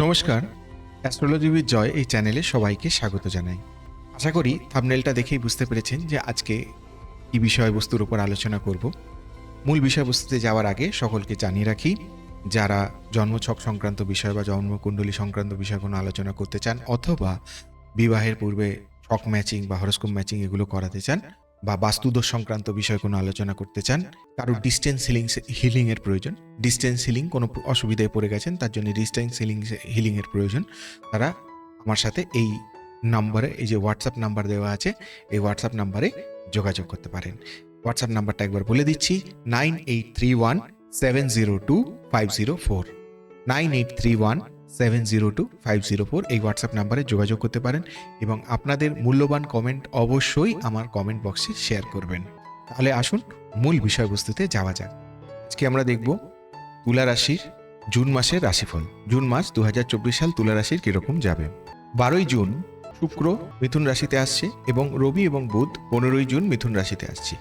নমস্কার। Astrology with joy এই চ্যানেলে সবাইকে স্বাগত জানাই। আশা করি থামনেলটা দেখেই বুঝতে পেরেছেন যে আজকে কি বিষয়বস্তুর উপর আলোচনা করব। মূল বিষয়বস্তুতে যাওয়ার আগে সকলকে জানিয়ে রাখি, যারা জন্মছক সংক্রান্ত বিষয় বা জন্মকুণ্ডলী সংক্রান্ত বিষয় কোনো আলোচনা করতে চান অথবা বিবাহের পূর্বে ছক ম্যাচিং বা হরস্কোপ ম্যাচিং এগুলো করাতে চান বা বাস্তুদোষ সংক্রান্ত বিষয় কোনো আলোচনা করতে চান কারোর ডিস্টেন্স হিলিং হিলিংয়ের প্রয়োজন। ডিস্টেন্স হিলিং কোনো অসুবিধায় পড়ে গেছেন, তার জন্য ডিস্টেন্স হিলিং হিলিংয়ের প্রয়োজন। তারা আমার সাথে এই নাম্বারে এই যে হোয়াটসঅ্যাপ নাম্বার দেওয়া আছে, এই হোয়াটসঅ্যাপ নাম্বারে যোগাযোগ করতে পারেন। হোয়াটসঅ্যাপ নাম্বারটা একবার বলে দিচ্ছি nine eight three one seven zero two five zero four nine eight three one seven zero two five zero four এই হোয়াটসঅ্যাপ নাম্বারে যোগাযোগ করতে পারেন এবং আপনাদের মূল্যবান কমেন্ট অবশ্যই আমার কমেন্ট বক্সে শেয়ার করবেন। তাহলে আসুন মূল বিষয়বস্তুতে যাওয়া যাক। আজকে আমরা দেখব তুলা রাশির জুন মাসের রাশিফল। জুন মাস দুহাজার চব্বিশ সাল তুলা রাশির কীরকম যাবে? বারোই জুন শুক্র মিথুন রাশিতে আসছে এবং রবি এবং বুধ পনেরোই জুন মিথুন রাশিতে আসছে।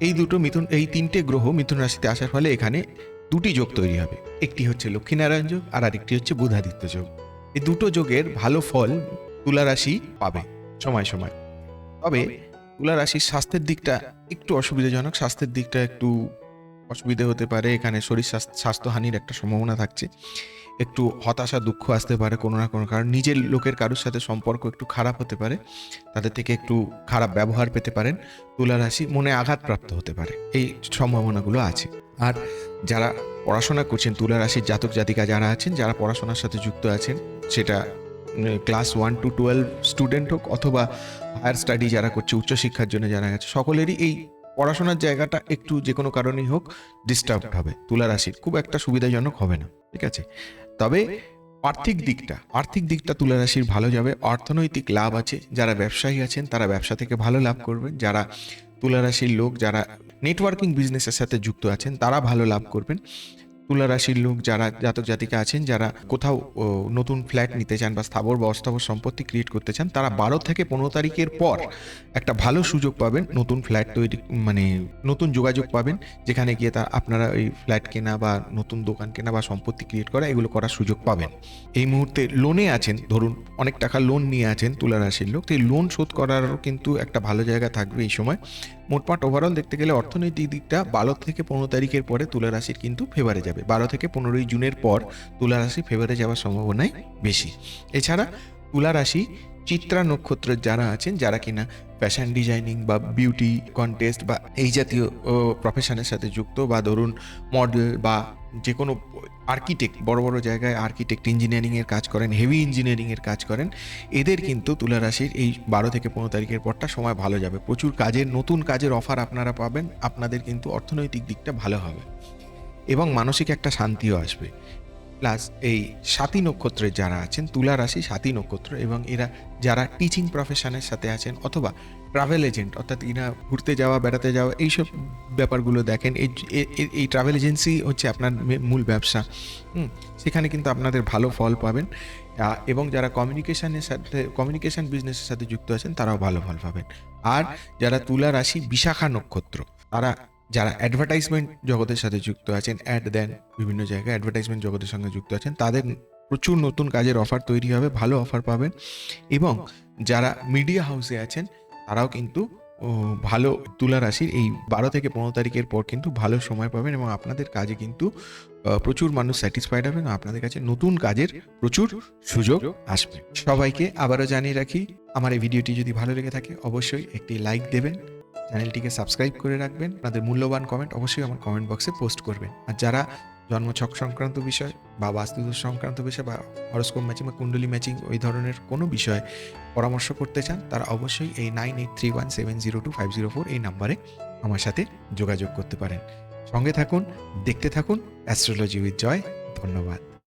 এই দুটো মিথুন, এই তিনটে গ্রহ মিথুন রাশিতে আসার ফলে এখানে দুটি যোগ তৈরি হবে। একটি হচ্ছে লক্ষ্মীনারায়ণ যোগ আর আরেকটি হচ্ছে বুধাদিত্য যোগ। এই দুটো যোগের ভালো ফল তুলা রাশি পাবে। সময় সময়। তবে তুলা রাশির স্বাস্থ্যের দিকটা একটু অসুবিধাজনক, স্বাস্থ্যের দিকটা একটু অসুবিধে হতে পারে, এখানে শরীর স্বাস্থ্য- স্বাস্থ্যহানির একটা সম্ভাবনা থাকছে। একটু হতাশা, দুঃখ আসতে পারে কোনো না কোনো কারণ, নিজের লোকের কারোর সাথে সম্পর্ক একটু খারাপ হতে পারে, তাদের থেকে একটু খারাপ ব্যবহার পেতে পারেন, তুলা রাশি মনে আঘাতপ্রাপ্ত হতে পারে, এই সম্ভাবনাগুলো আছে। আর যারা পড়াশোনা করছেন, তুলা রাশির জাতক জাতিকা যারা আছেন, যারা পড়াশোনার সাথে যুক্ত আছেন, সেটা class one two twelve student হোক অথবা হায়ার স্টাডি যারা করছে, উচ্চশিক্ষার জন্য যারা গেছে, সকলেরই এই পড়াশোনার জায়গাটা একটু যে কোনো কারণেই হোক ডিস্টার্ব হবে তুলা রাশির খুব একটা সুবিধাজনক হবে না, ঠিক আছে? তবে আর্থিক দিকটা আর্থিক দিকটা তুলা রাশির ভালো যাবে। অর্থনৈতিক লাভ আছে, যারা ব্যবসায়ী আছেন, তারা ব্যবসা থেকে ভালো লাভ করবেন। যারা তুলা রাশির লোক, যারা নেটওয়ার্কিং বিজনেসের সাথে যুক্ত আছেন, তারা ভালো লাভ করবেন। তুলা রাশির লোক যারা, জাতক জাতিকা আছেন, যারা কোথাও নতুন ফ্ল্যাট নিতে চান বা স্থাবর বা অস্থাবর সম্পত্তি ক্রিয়েট করতে চান, তারা বারো থেকে পনেরো তারিখের পর একটা ভালো সুযোগ পাবেন, নতুন ফ্ল্যাট তৈরি মানে নতুন যোগাযোগ পাবেন, যেখানে গিয়ে তা, আপনারা ওই ফ্ল্যাট কেনা বা নতুন দোকান কেনা বা সম্পত্তি ক্রিয়েট করা, এগুলো করার সুযোগ পাবেন। এই মুহূর্তে লোনে আছেন, ধরুন অনেক টাকা লোন নিয়ে আছেন তুলা রাশির লোক, তো এই লোন শোধ করারও কিন্তু একটা ভালো জায়গা থাকবে এই সময়। মোটমাট ওভারঅল দেখতে গেলে অর্থনৈতিক দিকটা বারো থেকে পনেরো তারিখের পরে তুলা রাশির কিন্তু ফেভারে যাবে। বারো থেকে পনেরোই জুনের পর তুলা রাশি ফেভারে যাওয়ার সম্ভাবনাই বেশি। এছাড়া তুলা রাশি, চিত্রা নক্ষত্রের যারা আছেন, যারা কিনা ফ্যাশন ডিজাইনিং বা বিউটি কন্টেস্ট বা এই জাতীয় প্রফেশনের সাথে যুক্ত বা ধরুন মডেল বা যে কোনো আর্কিটেক্ট বড় বড় জায়গায় আর্কিটেক্ট ইঞ্জিনিয়ারিংয়ের কাজ করেন হেভি ইঞ্জিনিয়ারিংয়ের কাজ করেন, এদের কিন্তু তুলা রাশির এই বারো থেকে পনেরো তারিখের পরটা সময় ভালো যাবে। প্রচুর কাজের, নতুন কাজের অফার আপনারা পাবেন, আপনাদের কিন্তু অর্থনৈতিক দিকটা ভালো হবে এবং মানসিক একটা শান্তিও আসবে। প্লাস এই সাতী নক্ষত্রের যারা আছেন তুলা রাশি সাতী নক্ষত্র এবং এরা যারা টিচিং প্রফেশনের সাথে আছেন অথবা ট্রাভেল এজেন্ট অর্থাৎ ইনা ঘুরতে যাওয়া বেড়াতে যাওয়া এইসব ব্যাপারগুলো দেখেন এই এই ট্রাভেল এজেন্সি হচ্ছে আপনার মূল ব্যবসা। হুম, সেখানে কিন্তু আপনাদের ভালো ফল পাবেন। এবং যারা কমিউনিকেশনের সাথে কমিউনিকেশন বিজনেসের সাথে যুক্ত আছেন তারাও ভালো ফল পাবেন। আর যারা তুলা রাশি বিশাখা নক্ষত্র তারা যারা অ্যাডভার্টাইজমেন্ট জগতের সাথে যুক্ত আছেন অ্যাড দেন বিভিন্ন জায়গায় অ্যাডভার্টাইজমেন্ট জগতের সঙ্গে যুক্ত আছেন, তাদের প্রচুর নতুন কাজের অফার তৈরি হবে, ভালো অফার পাবেন। এবং যারা মিডিয়া হাউসে আছেন, তারাও কিন্তু ভালো তুলা রাশির এই বারো থেকে পনেরো তারিখের পর কিন্তু ভালো সময় পাবেন এবং আপনাদের কাজে কিন্তু প্রচুর মানুষ স্যাটিসফাইড হবেন, আপনাদের কাছে নতুন কাজের প্রচুর সুযোগ আসবে। সবাইকে আবারও জানিয়ে রাখি, আমার এই ভিডিওটি যদি ভালো লেগে থাকে, অবশ্যই একটি লাইক দেবেন। চ্যানেলটিকে সাবস্ক্রাইব করে রাখবেন। আপনাদের মূল্যবান কমেন্ট অবশ্যই আমার কমেন্ট বক্সে পোস্ট করবেন। আর যারা জন্মছক সংক্রান্ত বিষয় বা বাস্তুদোষ সংক্রান্ত বিষয় বা হরস্কোপ ম্যাচিং বা কুণ্ডলী ম্যাচিং ওই ধরনের কোনো বিষয়ে পরামর্শ করতে চান, তারা অবশ্যই এই nine eight three one seven zero two five zero four এই নাম্বারে আমার সাথে যোগাযোগ করতে পারেন। সঙ্গে থাকুন, দেখতে থাকুন অ্যাস্ট্রোলজি উইথ জয় ধন্যবাদ।